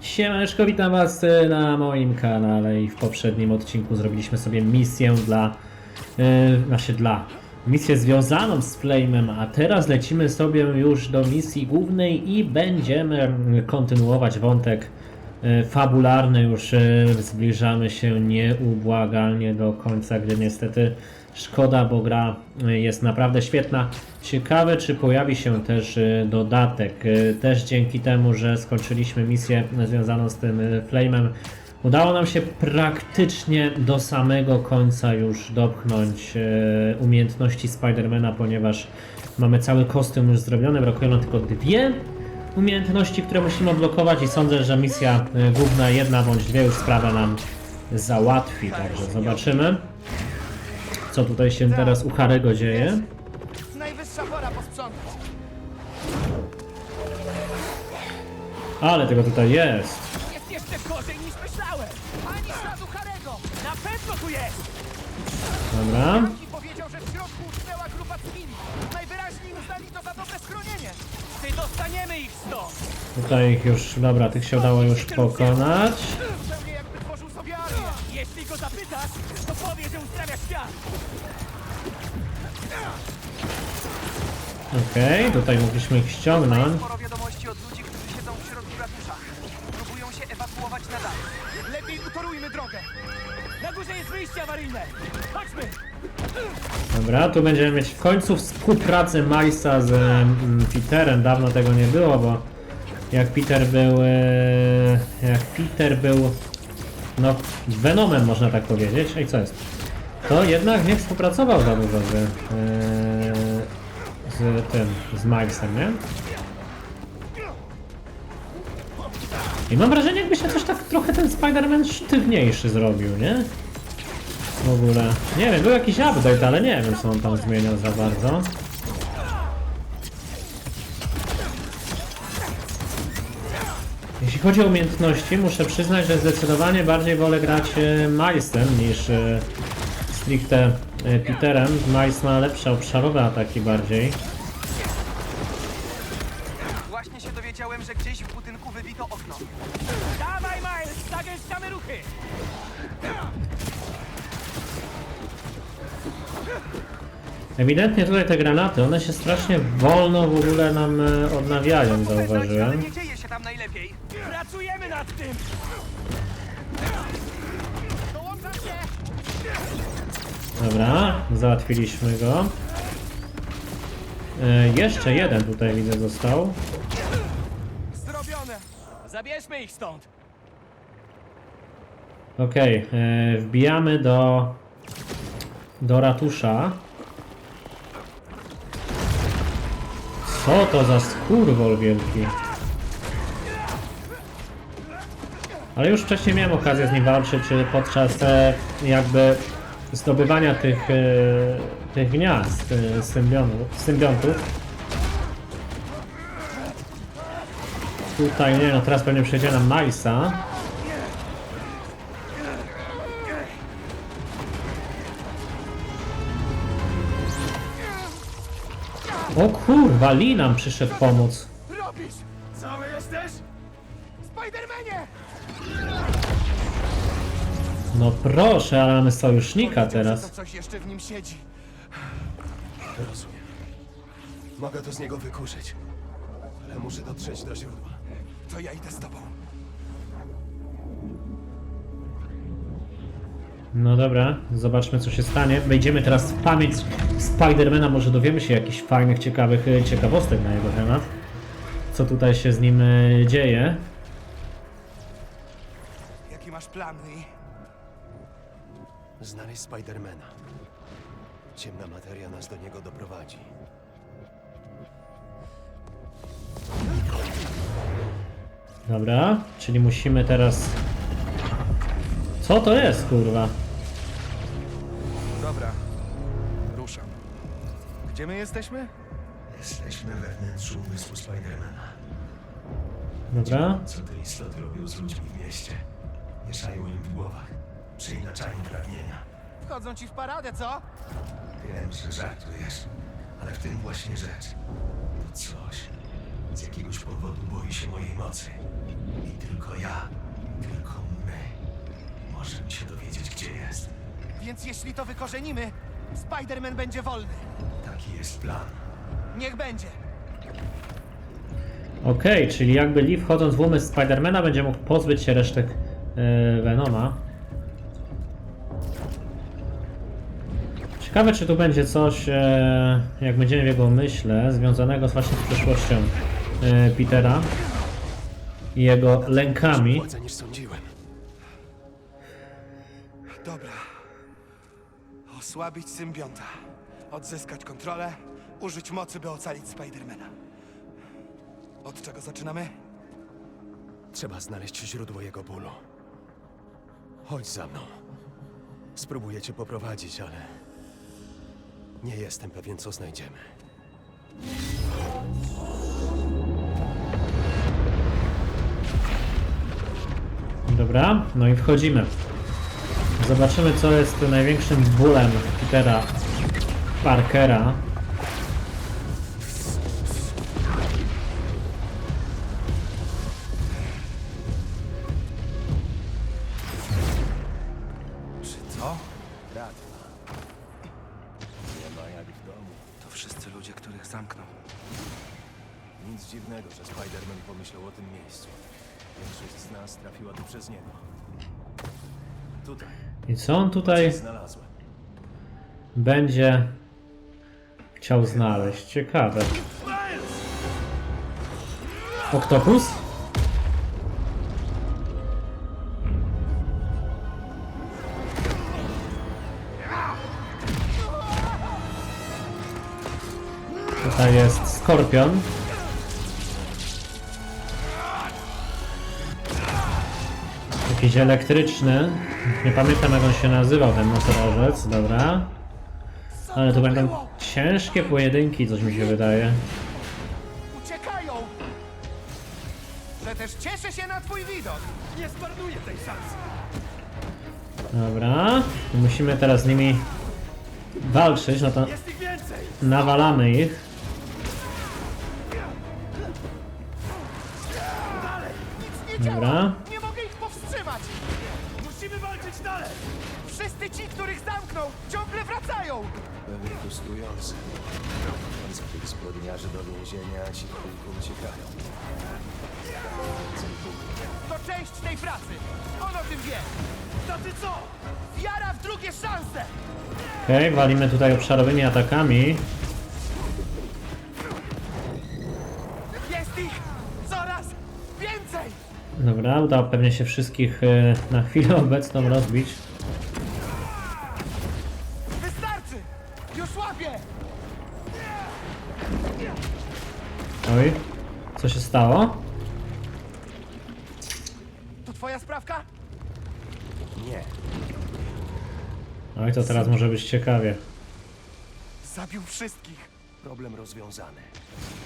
Siemaneczko, witam was e, na moim kanale i w poprzednim odcinku zrobiliśmy sobie misję dla, e, znaczy dla, misję związaną z Flame'em, a teraz lecimy sobie już do misji głównej i będziemy mm, kontynuować wątek e, fabularny, już e, zbliżamy się nieubłagalnie do końca, gdzie niestety szkoda, bo gra e, jest naprawdę świetna. Ciekawe, czy pojawi się też e, dodatek. E, Też dzięki temu, że skończyliśmy misję związaną z tym Flame'em, udało nam się praktycznie do samego końca już dopchnąć umiejętności Spidermana, ponieważ mamy cały kostium już zrobiony, brakuje nam tylko dwie umiejętności, które musimy odblokować i sądzę, że misja główna, jedna bądź dwie już sprawę nam załatwi, także zobaczymy co tutaj się teraz u Harego dzieje. Najwyższa pora posprzątać. Ale tego tutaj jest. Jest jeszcze gorzej niż myślałem. Ani śladu Harego. Na pewno tu jest. Dobra. Powiedział, że w środku utknęła grupa. Najwyraźniej uznali to za dobre schronienie. Ty dostaniemy ich stąd. Tutaj ich już, dobra, tych się udało już pokonać. Zupełnie Jeśli go zapytasz, to powie, że uzdrawia świat. Okej, tutaj mogliśmy ich ściągnąć. Sporo wiadomości od ludzi, którzy siedzą w środku ratusza. Próbują się ewakuować na dach. Lepiej utorujmy drogę. Na górze jest wyjście awaryjne. Chodźmy. Dobra, tu będziemy mieć w końcu współpracę Milesa z mm, Peterem. Dawno tego nie było, bo jak Peter był. E, jak Peter był. No, Venomem można tak powiedzieć. Ej, co jest? To jednak nie współpracował za dużo z. E, z tym, z Milesem, nie? I mam wrażenie, jakby się coś tak trochę ten Spider-Man sztywniejszy zrobił, nie? W ogóle. Nie wiem, był jakiś update, ale nie wiem co on tam zmieniał za bardzo. Jeśli chodzi o umiejętności, muszę przyznać, że zdecydowanie bardziej wolę grać e, Milesem niż e, stricte e, Peterem. Miles ma lepsze obszarowe ataki bardziej. Właśnie się dowiedziałem, że gdzieś w budynku wybito okno. Dawaj, Miles, zagęszczamy ruchy. Ewidentnie tutaj te granaty, one się strasznie wolno w ogóle nam odnawiają, zauważyłem. nie dzieje się tam najlepiej. Tym. Dołączam się. Dobra, załatwiliśmy go. E, jeszcze jeden tutaj widzę został. Zrobione. Zabierzmy ich stąd. Okej, e, wbijamy do do ratusza. Co to za skurwol wielki? Ale już wcześniej miałem okazję z nim walczyć e, podczas e, jakby zdobywania tych, e, tych gniazd e, symbiontów. Tutaj nie no, teraz pewnie przejdzie nam Milesa. O kurwa, Lee nam przyszedł pomóc. No proszę, ale mamy sojusznika teraz. Coś jeszcze w nim siedzi. Rozumiem. Mogę to z niego wykurzyć. Ale muszę dotrzeć do źródła. To ja idę z tobą. No dobra, zobaczmy co się stanie. Wejdziemy teraz w pamięć Spidermana, może dowiemy się jakichś fajnych, ciekawych e, ciekawostek na jego temat. Co tutaj się z nim e, dzieje. Jaki masz plan, Lee? Znaleźć Spidermana. Ciemna materia nas do niego doprowadzi. Dobra, czyli musimy teraz... Co to jest, kurwa? Dobra. Ruszam. Gdzie my jesteśmy? Jesteśmy we wnętrzu umysłu Spidermana. Dobra. Co te istoty robią z ludźmi w mieście? Mieszają im w głowach przygnaczanie pragnienia. Wchodzą ci w paradę, co? Wiem, że żartujesz, ale w tym właśnie rzecz. To coś z jakiegoś powodu boi się mojej mocy. I tylko ja, tylko my możemy się dowiedzieć, gdzie jest. Więc jeśli to wykorzenimy, Spider-Man będzie wolny. Taki jest plan. Niech będzie. Okej, czyli jakby Lee wchodząc w umysł Spidermana będzie mógł pozbyć się resztek e, Venoma. Ciekawe, czy tu będzie coś, e, jak będziemy w jego myśle, związanego z właśnie z przeszłością e, Petera i jego lękami. Władza niż sądziłem. Dobra. Osłabić symbionta. Odzyskać kontrolę. Użyć mocy, by ocalić Spidermana. Od czego zaczynamy? Trzeba znaleźć źródło jego bólu. Chodź za mną. Spróbuję cię poprowadzić, ale... Nie jestem pewien, co znajdziemy. Dobra, no i wchodzimy. Zobaczymy, co jest największym bólem Petera Parkera. Dziwnego, że Spider-Man pomyślał o tym miejscu. Większość z nas trafiła tu przez niego. Tutaj. I co on tutaj Znalazłem. będzie chciał znaleźć? Ciekawe. Oktopus? Tutaj jest skorpion. Jakiś elektryczny. Nie pamiętam jak on się nazywał, ten nosorożec. Dobra. Ale to będą ciężkie pojedynki, coś mi się wydaje. Uciekają! Że też cieszę się na twój widok. Nie zmarnuję tej szansy. Dobra. Musimy teraz z nimi walczyć, no to Jest ich więcej! nawalamy ich. Nie działa. Dobra. Frustrujące. Z tych zbrodniarzy do więzienia ci tylko uciekają. To część tej pracy. On o tym wie. To ty co? Wiara w drugie szanse. Okej, walimy tutaj obszarowymi atakami. Jest ich coraz więcej. Dobra, udało pewnie się wszystkich e, na chwilę obecną rozbić. Oj, co się stało? To twoja sprawka? Nie. Oj, to teraz może być ciekawie. Zabił wszystkich. Problem rozwiązany.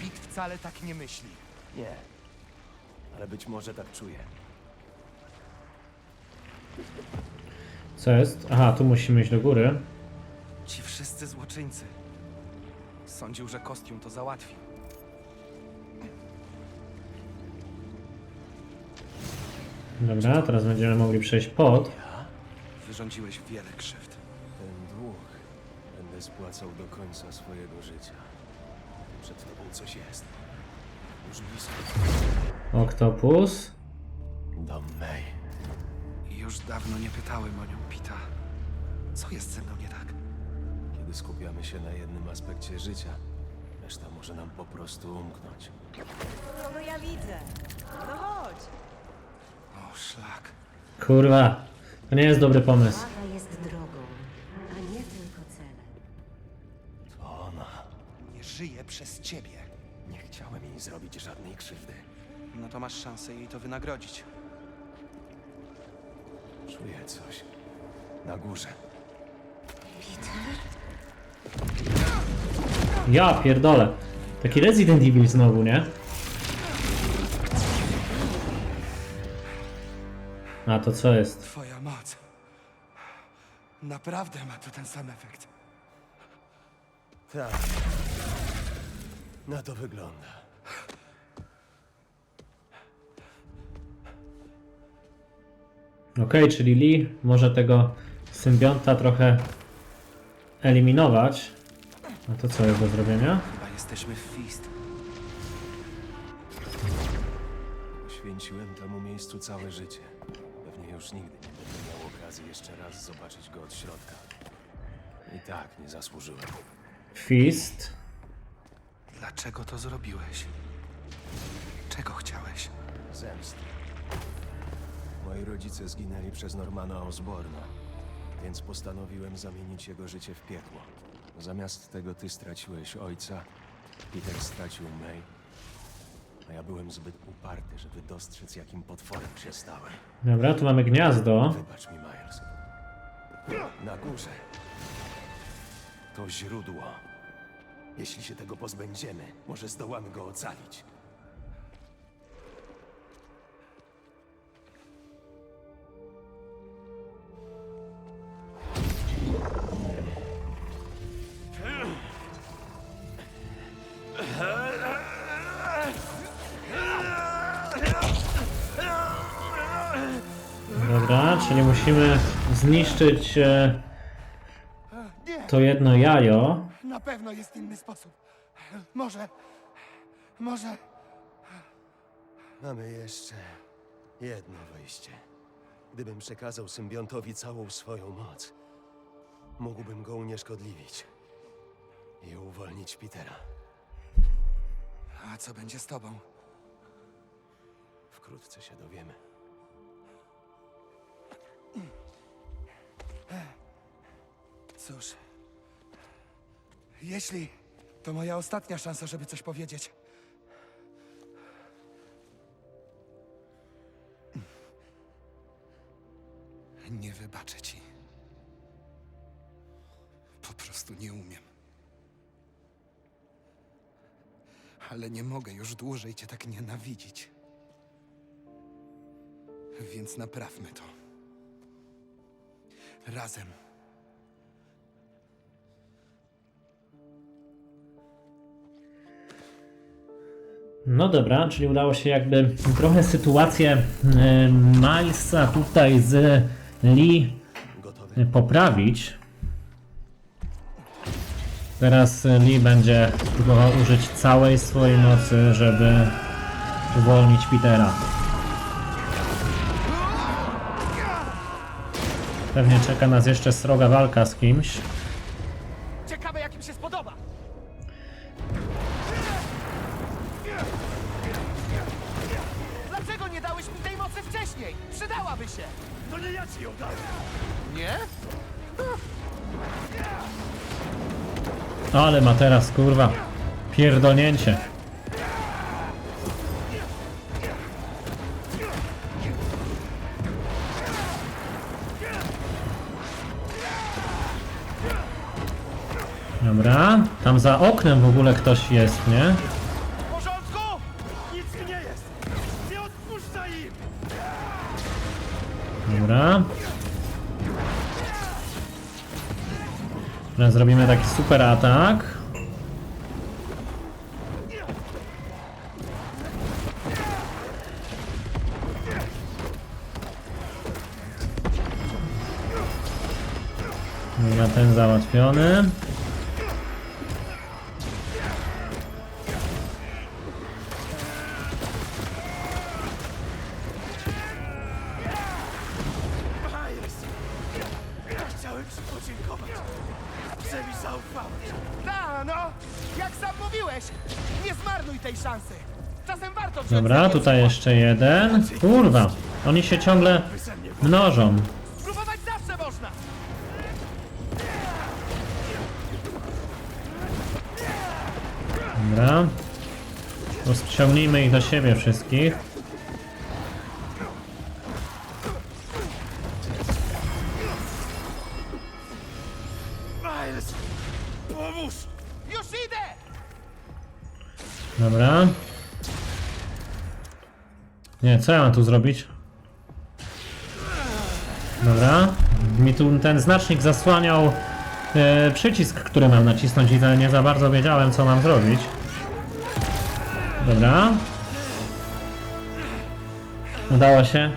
Pit wcale tak nie myśli. Nie. Ale być może tak czuję. Co jest? Aha, tu musimy iść do góry. Ci wszyscy złoczyńcy. Sądził, że kostium to załatwi. Dobra, teraz będziemy mogli przejść pod. Wyrządziłeś wiele krzywd. Ten dług będę spłacał do końca swojego życia. Przed tobą coś jest. Już blisko. Oktopus. Dom May. Już dawno nie pytałem o nią, Pita. Co jest ze mną nie tak? Kiedy skupiamy się na jednym aspekcie życia, reszta może nam po prostu umknąć. Kogo ja widzę? No szlak. Kurwa, to nie jest dobry pomysł. Jest drogą, a nie tylko celem. To ona. Nie żyje przez ciebie. Nie chciałem jej zrobić żadnej krzywdy. No to masz szansę jej to wynagrodzić. Czuję coś. Na górze. Ja pierdolę. Taki Resident Evil znowu, nie? A to co jest? Twoja moc. Naprawdę ma to ten sam efekt. Tak. Na to wygląda. Okej, czyli Lee może tego symbionta trochę eliminować. A to co jest do zrobienia? Chyba jesteśmy w Fist. Poświęciłem temu miejscu całe życie. Już nigdy nie będę miał okazji jeszcze raz zobaczyć go od środka. I tak nie zasłużyłem. Fist. Dlaczego to zrobiłeś? Czego chciałeś? Zemsty. Moi rodzice zginęli przez Normana Osborna, więc postanowiłem zamienić jego życie w piekło. Zamiast tego ty straciłeś ojca, Peter stracił May, a ja byłem zbyt uparty, żeby dostrzec, jakim potworem się stałem. Dobra, tu mamy gniazdo. Wybacz mi, Miles. Na górze. To źródło. Jeśli się tego pozbędziemy, może zdołamy go ocalić. Musimy zniszczyć e, to jedno jajo. na pewno jest inny sposób. Może, może... Mamy jeszcze jedno wyjście. Gdybym przekazał symbiontowi całą swoją moc, mógłbym go unieszkodliwić i uwolnić Petera. A co będzie z tobą? Wkrótce się dowiemy. Cóż, jeśli to moja ostatnia szansa, żeby coś powiedzieć. Nie wybaczę ci. Po prostu nie umiem. Ale nie mogę już dłużej cię tak nienawidzić. Więc naprawmy to. Razem. No dobra, czyli udało się jakby trochę sytuację e, Milesa tutaj z Lee poprawić. Teraz Lee będzie próbował użyć całej swojej mocy, żeby uwolnić Petera. Pewnie czeka nas jeszcze sroga walka z kimś. Ale ma teraz kurwa pierdolnięcie. Dobra, tam za oknem w ogóle ktoś jest, nie? Zrobimy taki super atak. Dobra, ten załatwiony. Ta, no! Jak sam mówiłeś, nie zmarnuj tej szansy. Czasem warto wziąć Dobra, tutaj jeszcze jeden. Kurwa, oni się ciągle mnożą. Spróbować zawsze można. Dobra. Ściągnijmy ich do siebie wszystkich. Co ja mam tu zrobić? Dobra. Mi tu ten znacznik zasłaniał e, przycisk, który mam nacisnąć i nie za bardzo wiedziałem, co mam zrobić. Dobra. Udało się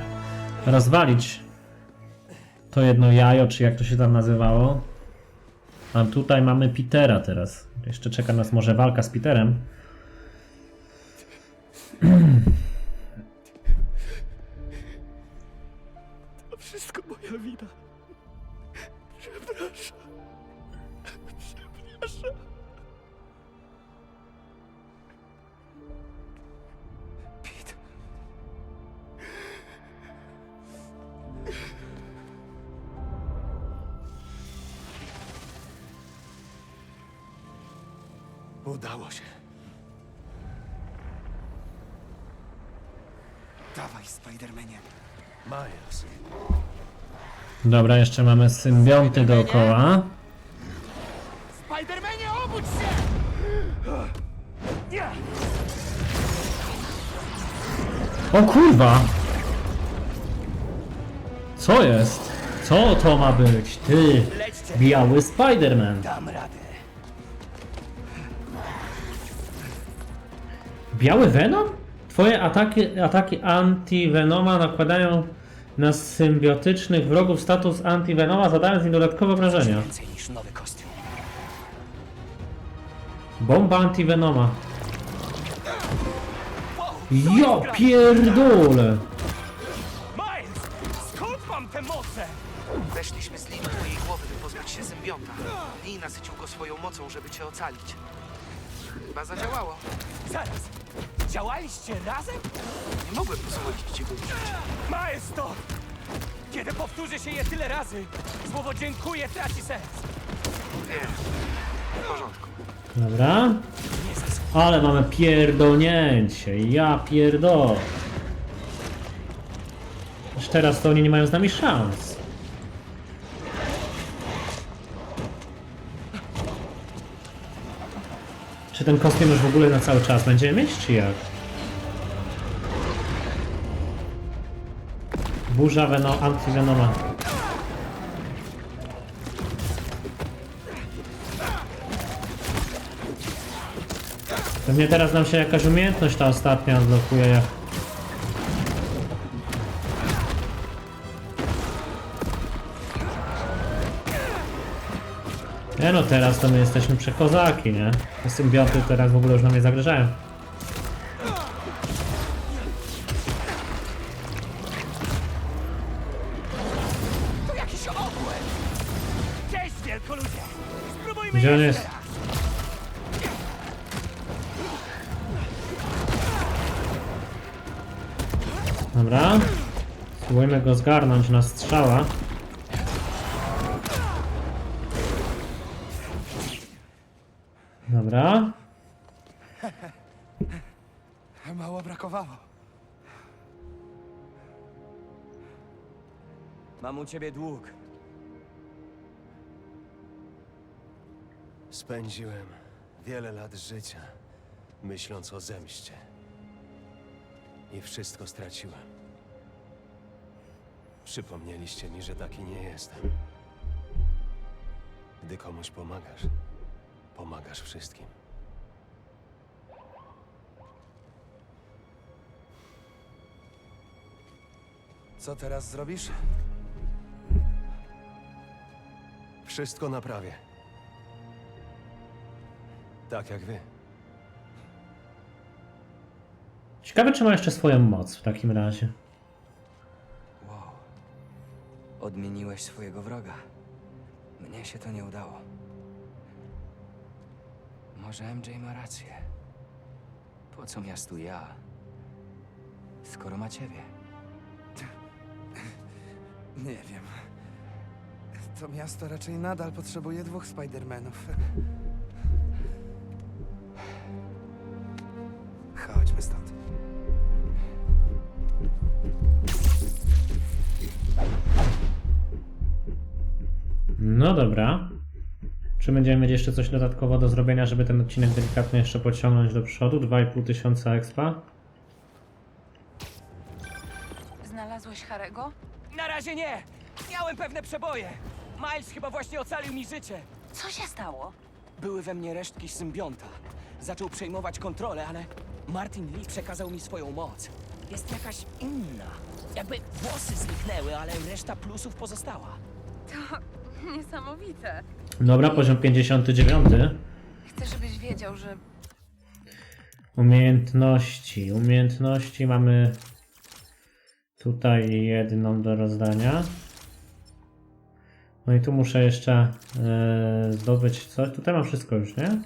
rozwalić to jedno jajo, czy jak to się tam nazywało. A tutaj mamy Petera teraz. Jeszcze czeka nas może walka z Peterem. moja wina. Przepraszam. Przepraszam. Udało się. Dawaj, Spidermanie. Miles. Dobra, jeszcze mamy symbionty dookoła. Spidermanie, obudź się! O kurwa! Co jest? Co to ma być? Ty, biały Spiderman. Dam radę. Biały Venom? Twoje ataki, ataki anti-Venoma nakładają na symbiotycznych wrogów status anti-Venoma, zadając im dodatkowe obrażenia. Więcej niż nowy kostium. Bomba anti-Venoma. Ja pierdolę! Miles! Skąd mam te moce? Weszliśmy z Lee do twojej głowy, by pozbyć się symbionta. Lee nasycił go swoją mocą, żeby cię ocalić. Chyba zadziałało. Zaraz! Działaliście razem? Nie mogłem pozwolić ci użyć. Miles to! Kiedy powtórzy się je tyle razy, słowo dziękuję traci sens. W porządku. Dobra. Ale mamy pierdolnięcie. Ja pierdol. Już teraz to oni nie mają z nami szans. Czy ten kostium już w ogóle na cały czas będziemy mieć, czy jak? Burza Veno, anti-Venoma. Pewnie teraz nam się jakaś umiejętność ta ostatnia odblokuje. jak- Nie no, teraz to my jesteśmy przekozaki, nie? Te symbioty teraz w ogóle już nam nie zagrażają. Gdzie on jest? Dobra. Spróbujmy go zgarnąć na strzała. Dobra. Mało brakowało. Mam u ciebie dług. Spędziłem wiele lat życia, myśląc o zemście. I wszystko straciłem. Przypomnieliście mi, że taki nie jestem. Gdy komuś pomagasz, pomagasz wszystkim. Co teraz zrobisz? Wszystko naprawię. Tak jak wy. Ciekawe, czy ma jeszcze swoją moc w takim razie. Wow. Odmieniłeś swojego wroga. Mnie się to nie udało. Może MJ ma rację. Po co miastu ja, skoro ma ciebie? Nie wiem. To miasto raczej nadal potrzebuje dwóch Spidermanów. No dobra. Czy będziemy mieć jeszcze coś dodatkowo do zrobienia, żeby ten odcinek delikatnie jeszcze pociągnąć do przodu? 2,5 tysiąca expa? Znalazłeś Harego? Na razie nie! Miałem pewne przeboje! Miles chyba właśnie ocalił mi życie. Co się stało? Były we mnie resztki symbionta. Zaczął przejmować kontrolę, ale Martin Lee przekazał mi swoją moc. Jest jakaś inna. Jakby włosy zniknęły, ale reszta plusów pozostała. To niesamowite. Dobra, poziom 59. Chcę, żebyś wiedział, że Umiejętności. Umiejętności mamy tutaj jedną do rozdania. No i tu muszę jeszcze e, zdobyć coś. Tutaj mam wszystko już, nie?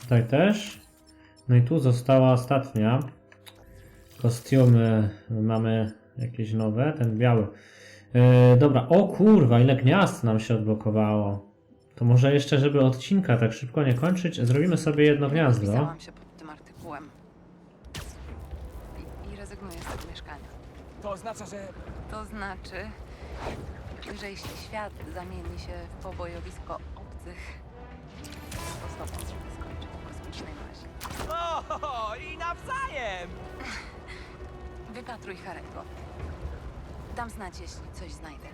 Tutaj też. No i tu została ostatnia. Kostiumy mamy jakieś nowe, ten biały. E, dobra, o kurwa, ile gniazd nam się odblokowało. To może jeszcze, żeby odcinka tak szybko nie kończyć, zrobimy sobie jedno gniazdo. pisałam się pod tym artykułem. I, i rezygnuję z tego mieszkania. To oznacza, że To znaczy, że jeśli świat zamieni się w pobojowisko obcych, to z tobą się skończy w kosmicznej bazie. O, i nawzajem! Wypatruj Harego. Dam znać, jeśli coś znajdę.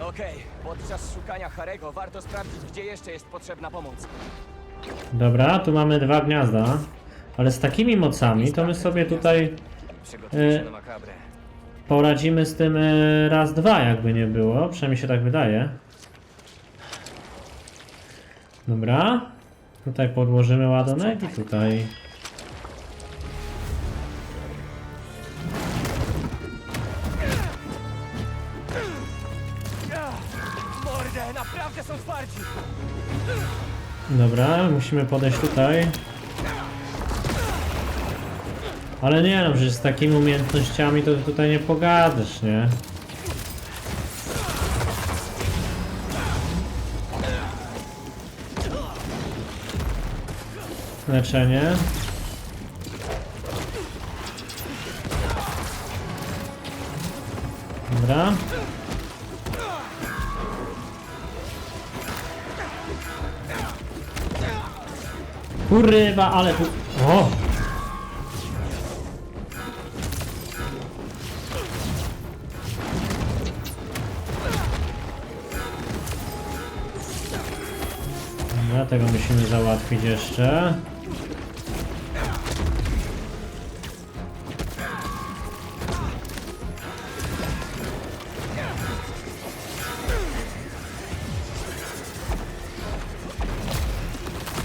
Okej, podczas szukania Harego warto sprawdzić, gdzie jeszcze jest potrzebna pomoc. Dobra, tu mamy dwa gniazda. Ale z takimi mocami to my sobie tutaj się makabrę. poradzimy z tym e, raz, dwa, jakby nie było. Przynajmniej się tak wydaje. Dobra. Tutaj podłożymy ładunek i tutaj. Dobra, musimy podejść tutaj. Ale nie no, przecież z takimi umiejętnościami to tutaj nie pogadasz, nie? Leczenie. Dobra. Kurwa, ale tu... O! Dobra, tego musimy załatwić jeszcze.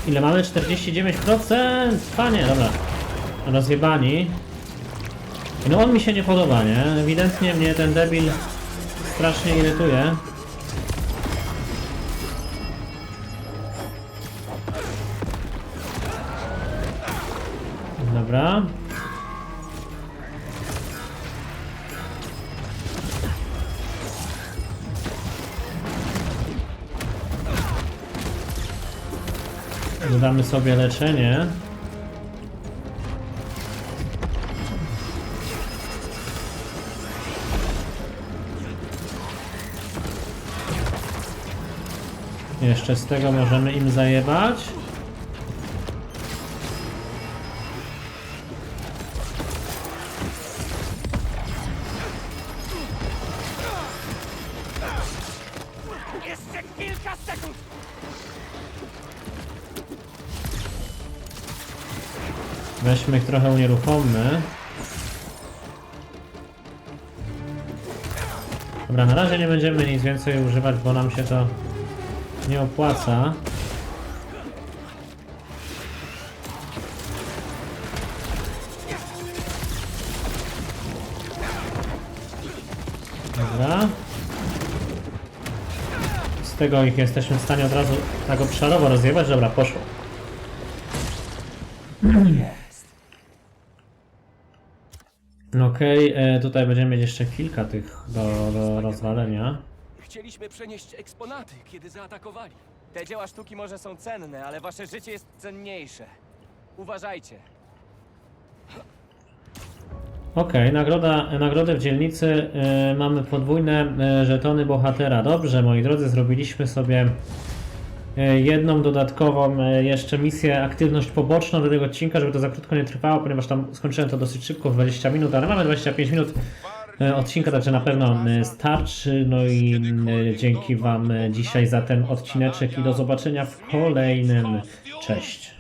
Ile mamy? 49%? Panie, dobra. Rozjebani. No on mi się nie podoba, nie? Ewidentnie mnie ten debil strasznie irytuje. Dobra. Dodamy sobie leczenie. Jeszcze z tego możemy im zajebać. Trochę unieruchommy. Dobra, na razie nie będziemy nic więcej używać, bo nam się to nie opłaca. Dobra. Z tego ich jesteśmy w stanie od razu tak obszarowo rozjebać. Dobra, poszło. Okej, e, tutaj będziemy mieć jeszcze kilka tych do, do rozwalenia. Chcieliśmy przenieść eksponaty, kiedy zaatakowali. Te dzieła sztuki może są cenne, ale wasze życie jest cenniejsze. Uważajcie. Okej, nagroda, nagrodę w dzielnicy e, mamy podwójne e, żetony bohatera. Dobrze, moi drodzy, zrobiliśmy sobie jedną dodatkową e, jeszcze misję, aktywność poboczną do tego odcinka, żeby to za krótko nie trwało, ponieważ tam skończyłem to dosyć szybko, w 20 minut, ale mamy 25 minut e, odcinka, także na pewno e, starczy. No i e, dzięki Wam e, dzisiaj za ten odcineczek i do zobaczenia w kolejnym. Cześć.